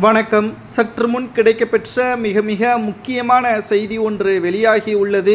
வணக்கம். சற்று முன் கிடைக்கப்பெற்ற மிக மிக முக்கியமான செய்தி ஒன்று வெளியாகி உள்ளது.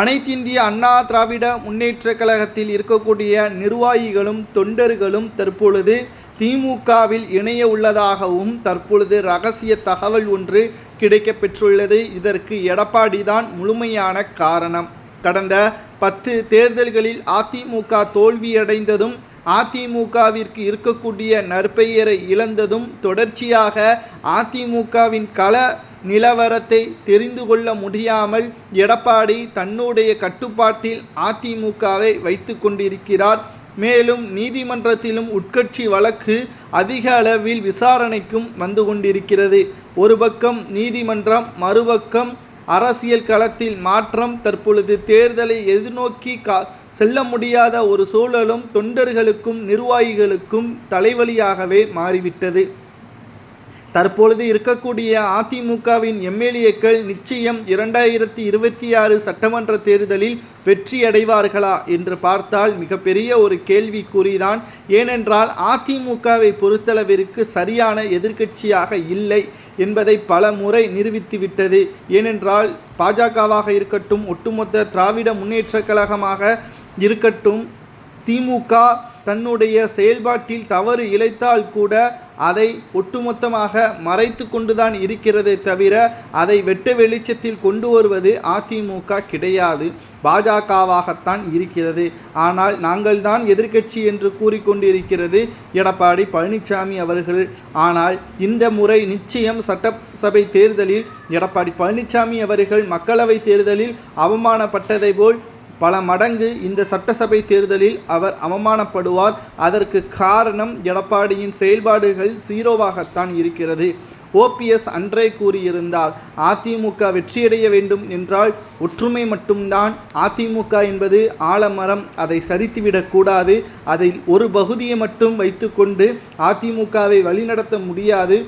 அனைத்திந்திய அண்ணா திராவிட முன்னேற்ற கழகத்தில் இருக்கக்கூடிய நிர்வாகிகளும் தொண்டர்களும் தற்பொழுது திமுகவில் இணைய உள்ளதாகவும் தற்பொழுது ரகசிய தகவல் ஒன்று கிடைக்கப்பெற்றுள்ளது. இதற்கு எடப்பாடி தான் முழுமையான காரணம். கடந்த பத்து தேர்தல்களில் அதிமுக தோல்வியடைந்ததும் அதிமுகவிற்கு இருக்கக்கூடிய நற்பெயரை இழந்ததும் தொடர்ச்சியாக அதிமுகவின் கள நிலவரத்தை தெரிந்து கொள்ள முடியாமல் எடப்பாடி தன்னுடைய கட்டுப்பாட்டில் அதிமுகவை வைத்து கொண்டிருக்கிறார். மேலும் நீதிமன்றத்திலும் உட்கட்சி வழக்கு அதிக அளவில் விசாரணைக்கும் வந்து கொண்டிருக்கிறது. ஒரு பக்கம் நீதிமன்றம் மறுபக்கம் அரசியல் களத்தில் மாற்றம். தற்பொழுது தேர்தலை எதிர்நோக்கி கா செல்ல முடியாத ஒரு சூழலும் தொண்டர்களுக்கும் நிர்வாகிகளுக்கும் தலைவலியாகவே மாறிவிட்டது. தற்பொழுது இருக்கக்கூடிய அதிமுகவின் எம்எல்ஏக்கள் நிச்சயம் இரண்டாயிரத்தி இருபத்தி ஆறு சட்டமன்ற தேர்தலில் வெற்றியடைவார்களா என்று பார்த்தால் மிகப்பெரிய ஒரு கேள்விக்குறிதான். ஏனென்றால் அதிமுகவை பொறுத்தளவிற்கு சரியான எதிர்க்கட்சியாக இல்லை என்பதை பல முறை நிரூபித்துவிட்டது. ஏனென்றால் பாஜகவாக இருக்கட்டும் ஒட்டுமொத்த திராவிட முன்னேற்ற கழகமாக இருக்கட்டும். திமுக தன்னுடைய செயல்பாட்டில் தவறு இழைத்தால் கூட அதை ஒட்டுமொத்தமாக மறைத்து கொண்டுதான் இருக்கிறதே தவிர அதை வெட்ட வெளிச்சத்தில் கொண்டு வருவது அதிமுக கிடையாது. பாஜகவாகத்தான் இருக்கிறது. ஆனால் நாங்கள் தான் எதிர்க்கட்சி என்று கூறிக்கொண்டிருக்கிறது எடப்பாடி பழனிசாமி அவர்கள். ஆனால் இந்த முறை நிச்சயம் சட்டசபை தேர்தலில் எடப்பாடி பழனிசாமி அவர்கள் மக்களவை தேர்தலில் அவமானப்பட்டதை போல் பல மடங்கு இந்த சட்டசபை தேர்தலில் அவர் அவமானப்படுவார். அதற்கு காரணம் எடப்பாடியின் செயல்பாடுகள் சீரோவாகத்தான் இருக்கிறது. ஓபிஎஸ் அன்றே கூறியிருந்தார் அதிமுக வெற்றியடைய வேண்டும் என்றால் ஒற்றுமை மட்டும்தான். அதிமுக என்பது ஆலமரம் அதை சரித்துவிடக்கூடாது அதில் ஒரு பகுதியை மட்டும் வைத்துக்கொண்டு அதிமுகவை வழிநடத்த முடியாது.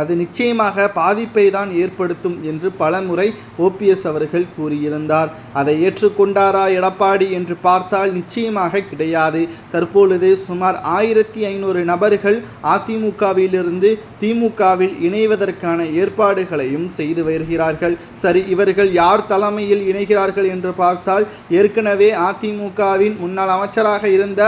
அது நிச்சயமாக பாதிப்பை தான் ஏற்படுத்தும் என்று பலமுறை ஓபிஎஸ் அவர்கள் கூறியிருந்தார். அதை ஏற்றுக்கொண்டாரா எடப்பாடி என்று பார்த்தால் நிச்சயமாக கிடையாது. தற்பொழுது சுமார் ஆயிரத்தி ஐநூறு நபர்கள் அதிமுகவிலிருந்து திமுகவில் இணைவதற்கான ஏற்பாடுகளையும் செய்து வருகிறார்கள். சரி இவர்கள் யார் தலைமையில் இணைகிறார்கள் என்று பார்த்தால் ஏற்கனவே அதிமுகவின் முன்னாள் அமைச்சராக இருந்த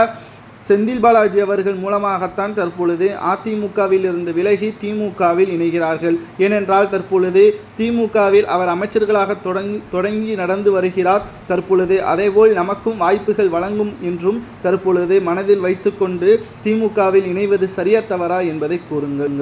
செந்தில் பாலாஜி அவர்கள் மூலமாகத்தான் தற்பொழுது அதிமுகவில் இருந்து விலகி திமுகவில் இணைகிறார்கள். ஏனென்றால் தற்பொழுது திமுகவில் அவர் அமைச்சர்களாக தொடங்கி தொடங்கி நடந்து வருகிறார். தற்பொழுது அதேபோல் நமக்கும் வாய்ப்புகள் வழங்கும் என்றும் தற்பொழுது மனதில் வைத்துக்கொண்டு திமுகவில் இணைவது சரியா தவறா என்பதை கூறுங்கள்.